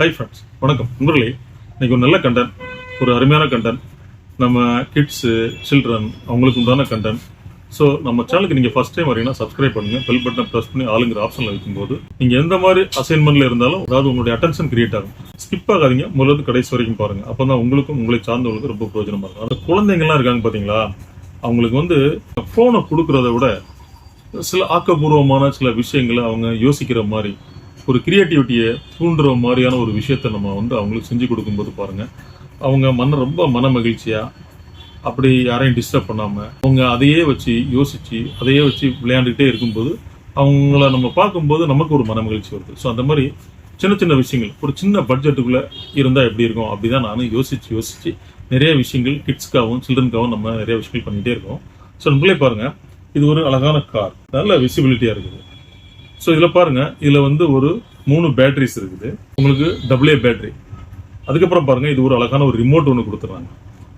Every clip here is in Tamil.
ஹை ஃப்ரெண்ட்ஸ் வணக்கம். நண்பர்களே இன்னைக்கு ஒரு நல்ல கண்டென்ட் ஒரு அருமையான கண்டென்ட் நம்ம கிட்ஸு சில்ட்ரன் அவங்களுக்கு உண்டான கண்டென்ட் ஸோ நம்ம சேனலுக்கு நீங்கள் ஃபஸ்ட் டைம் வரீங்கன்னா சப்ஸ்கிரைப் பண்ணுங்க. பெல் பட்டனை ப்ரெஸ் பண்ணி ஆளுங்கிற ஆப்ஷனில் வைக்கும்போது நீங்கள் எந்த மாதிரி அசைன்மெண்ட்ல இருந்தாலும் அதாவது உங்களுடைய அட்டென்ஷன் கிரியேட் ஆகும். ஸ்கிப் ஆகாதீங்க. முதல்ல கடைசி வரைக்கும் பாருங்கள் அப்போ தான் உங்களுக்கும் உங்களை சார்ந்தவங்களுக்கு ரொம்ப பிரயோஜனமாக இருக்கும். அந்த குழந்தைங்கள்லாம் இருக்காங்க பார்த்தீங்களா அவங்களுக்கு வந்து ஃபோனை கொடுக்குறத விட சில ஆக்கப்பூர்வமான சில விஷயங்களை அவங்க யோசிக்கிற மாதிரி ஒரு கிரியேட்டிவிட்டியை தூண்டுற மாதிரியான ஒரு விஷயத்தை நம்ம வந்து அவங்களுக்கு செஞ்சு கொடுக்கும்போது பாருங்க அவங்க மன ரொம்ப மன மகிழ்ச்சியாக அப்படி யாரையும் டிஸ்டர்ப் பண்ணாமல் அவங்க அதையே வச்சு யோசித்து அதையே வச்சு விளையாண்டுக்கிட்டே இருக்கும்போது அவங்கள நம்ம பார்க்கும்போது நமக்கு ஒரு மன மகிழ்ச்சி வருது. ஸோ அந்த மாதிரி சின்ன சின்ன விஷயங்கள் ஒரு சின்ன பட்ஜெட்டுக்குள்ளே இருந்தால் எப்படி இருக்கும் அப்படிதான் நானும் யோசித்து யோசித்து நிறைய விஷயங்கள் கிட்ஸ்க்காகவும் சில்ட்ரனுக்காகவும் நம்ம நிறைய விஷயங்கள் பண்ணிகிட்டே இருக்கோம். ஸோ நம்மளே பாருங்கள் இது ஒரு அழகான கார் நல்ல விசிபிலிட்டியாக இருக்குது. ஸோ இதில் பாருங்கள் இதில் வந்து ஒரு மூணு பேட்டரிஸ் இருக்குது. உங்களுக்கு டபுள் ஏ பேட்டரி அதுக்கப்புறம் பாருங்கள் இது ஒரு அழகான ஒரு ரிமோட் ஒன்று கொடுத்துறாங்க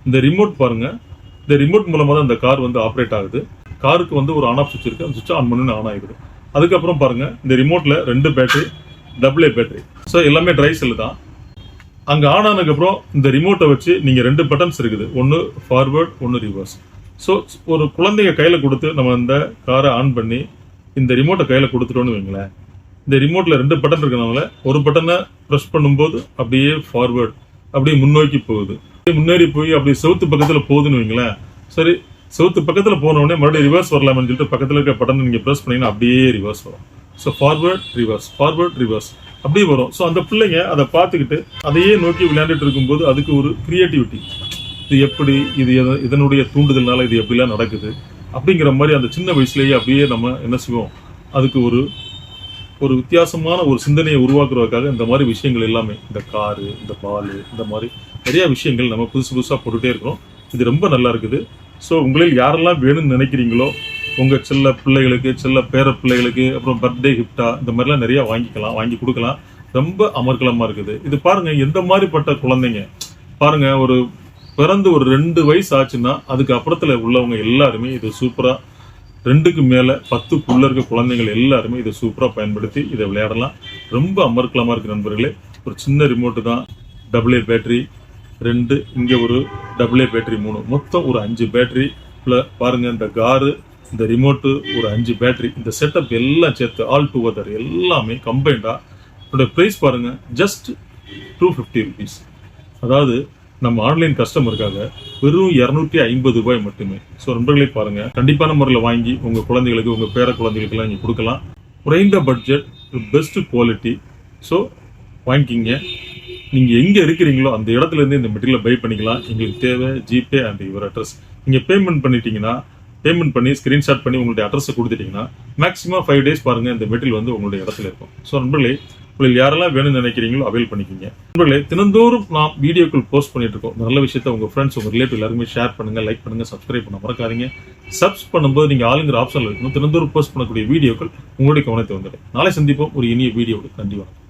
இந்த ரிமோட் பாருங்கள் இந்த ரிமோட் மூலமாக தான் இந்த கார் வந்து ஆப்ரேட் ஆகுது. காருக்கு வந்து ஒரு ஆன் ஆஃப் சுவிட்ச் இருக்குது அந்த சுவிட்ச் ஆன் பண்ணி ஆன் ஆகிடுது அதுக்கப்புறம் பாருங்கள் இந்த ரிமோட்டில் ரெண்டு battery double A battery so எல்லாமே ட்ரை செல் தான். அங்கே ஆன் ஆனதுக்கப்புறம் இந்த ரிமோட்டை வச்சு நீங்கள் ரெண்டு பட்டன்ஸ் இருக்குது. ஒன்று ஃபார்வேர்ட் ஒன்று ரிவர்ஸ் ஸோ ஒரு குழந்தைங்க கையில் கொடுத்து நம்ம இந்த காரை ஆன் பண்ணி இந்த ரிமோட்டை கையில கொடுத்துட்டோன்னு வைங்களேன். இந்த ரிமோட்ல ரெண்டு பட்டன் இருக்கிறனால ஒரு பட்டனை ப்ரெஸ் பண்ணும்போது அப்படியே ஃபார்வேர்டு அப்படியே முன்னோக்கி போகுது. அப்படியே முன்னேறி போய் அப்படியே செவுத்து பக்கத்துல போகுதுன்னு வைங்களேன். சரி செவுத்து பக்கத்துல போன மறுபடியும் ரிவர்ஸ் வரலாம்னு சொல்லிட்டு பக்கத்துல இருக்க பட்டன் நீங்க ப்ரெஸ் பண்ணீங்கன்னா அப்படியே ரிவர்ஸ் வரும். So forward reverse forward reverse அப்படியே வரும். ஸோ அந்த பிள்ளைங்க அதை பார்த்துக்கிட்டு அதையே நோக்கி விளையாண்டுட்டு இருக்கும்போது அதுக்கு ஒரு கிரியேட்டிவிட்டி இது எப்படி இது எத- இதனுடைய தூண்டுதல்னால இது எப்படிலாம் நடக்குது? அப்படிங்கிற மாதிரி அந்த சின்ன வயசுலேயே அப்படியே நம்ம என்ன செய்வோம்? அதுக்கு ஒரு ஒரு வித்தியாசமான ஒரு சிந்தனையை உருவாக்குறதுக்காக இந்த மாதிரி விஷயங்கள் எல்லாமே இந்த காரு இந்த பால் இந்த மாதிரி நிறைய விஷயங்கள் நம்ம புதுசு புதுசாக போட்டுகிட்டே இருக்கிறோம். இது ரொம்ப நல்லா இருக்குது. ஸோ உங்களில் யாரெல்லாம் வேணும்னு நினைக்கிறீங்களோ உங்கள் செல்ல பிள்ளைகளுக்கு செல்ல பேர பிள்ளைகளுக்கு அப்புறம் பர்த்டே கிஃப்டா இந்த மாதிரிலாம் நிறையா வாங்கிக்கலாம் வாங்கி கொடுக்கலாம். ரொம்ப அமர்க்கலமா இருக்குது. இது பாருங்கள் எந்த மாதிரிப்பட்ட குழந்தைங்க? பாருங்கள் ஒரு பிறந்து ஒரு ரெண்டு வயசு ஆச்சுன்னா அதுக்கு அப்புறத்தில் உள்ளவங்க எல்லாருமே இதை சூப்பராக ரெண்டுக்கு மேலே பத்துக்குள்ள இருக்க குழந்தைகள் எல்லாருமே இதை சூப்பராக பயன்படுத்தி இதை விளையாடலாம். ரொம்ப அமர்க்கலமாக இருக்குது நண்பர்களே. ஒரு சின்ன ரிமோட்டு தான். டபுள் ஏ பேட்டரி ரெண்டு இங்கே ஒரு டபுள் ஏ பேட்டரி மூணு. மொத்தம் ஒரு அஞ்சு பேட்டரி பாருங்க இந்த காரு இந்த ரிமோட்டு ஒரு அஞ்சு பேட்டரி இந்த செட்டப் எல்லாம் சேர்த்து ஆல் டுகெதர் எல்லாமே கம்பைண்டாக இதோட ப்ரைஸ் பாருங்கள் ஜஸ்ட் டூ ஃபிஃப்டி ருபீஸ் அதாவது நம்ம ஆன்லைன் கஸ்டமருக்காக வெறும் இரநூத்தி ஐம்பது ரூபாய் மட்டுமே. ஸோ நண்பர்களே பாருங்க. கண்டிப்பான முறையில் வாங்கி உங்க குழந்தைகளுக்கு உங்க பேர குழந்தைகளுக்கெல்லாம் நீங்கள் கொடுக்கலாம். குறைந்த பட்ஜெட் பெஸ்ட் குவாலிட்டி ஸோ வாங்கிக்கிங்க. நீங்கள் எங்கே இருக்கிறீங்களோ அந்த இடத்துலேருந்து இந்த மெட்டீரியலை பை பண்ணிக்கலாம். எங்களுக்கு தேவை ஜிபே அண்ட் யுவர் அட்ரஸ் நீங்கள் பேமெண்ட் பண்ணிட்டீங்கன்னா பேமெண்ட் பண்ணி ஸ்க்ரீன்ஷாட் பண்ணி உங்களுடைய அட்ரஸை கொடுத்துட்டீங்கன்னா மேக்ஸிமம் ஃபைவ் டேஸ் பாருங்கள் இந்த மெட்டீரியல் வந்து உங்களுடைய இடத்துல இருக்கும். ஸோ நண்பர்களே உங்களில் யாரெல்லாம் வேணும்னு நினைக்கிறீங்களோ அவைல் பண்ணிக்கிங்க. நண்பர்களே தினந்தோறும் நாம் வீடியோக்கள் போஸ்ட் பண்ணிட்டு இருக்கோம். நல்ல விஷயத்தை உங்க ஃப்ரெண்ட்ஸ் உங்க ரிலேட்டிவ் எல்லாருமே ஷேர் பண்ணுங்க லைக் பண்ணுங்க சப்ஸ்கிரைப் பண்ண மறக்காதீங்க. சப்ஸ் பண்ணும்போது நீங்க ஆளுங்கிற ஆப்ஷன்ல இருக்கணும். தினந்தோறும் போஸ்ட் பண்ணக்கூடிய வீடியோக்கள் உங்களுடைய கவனத்தை வந்துடும். நாளை சந்திப்போம். ஒரு இனிய வீடியோ நன்றி வணக்கம்.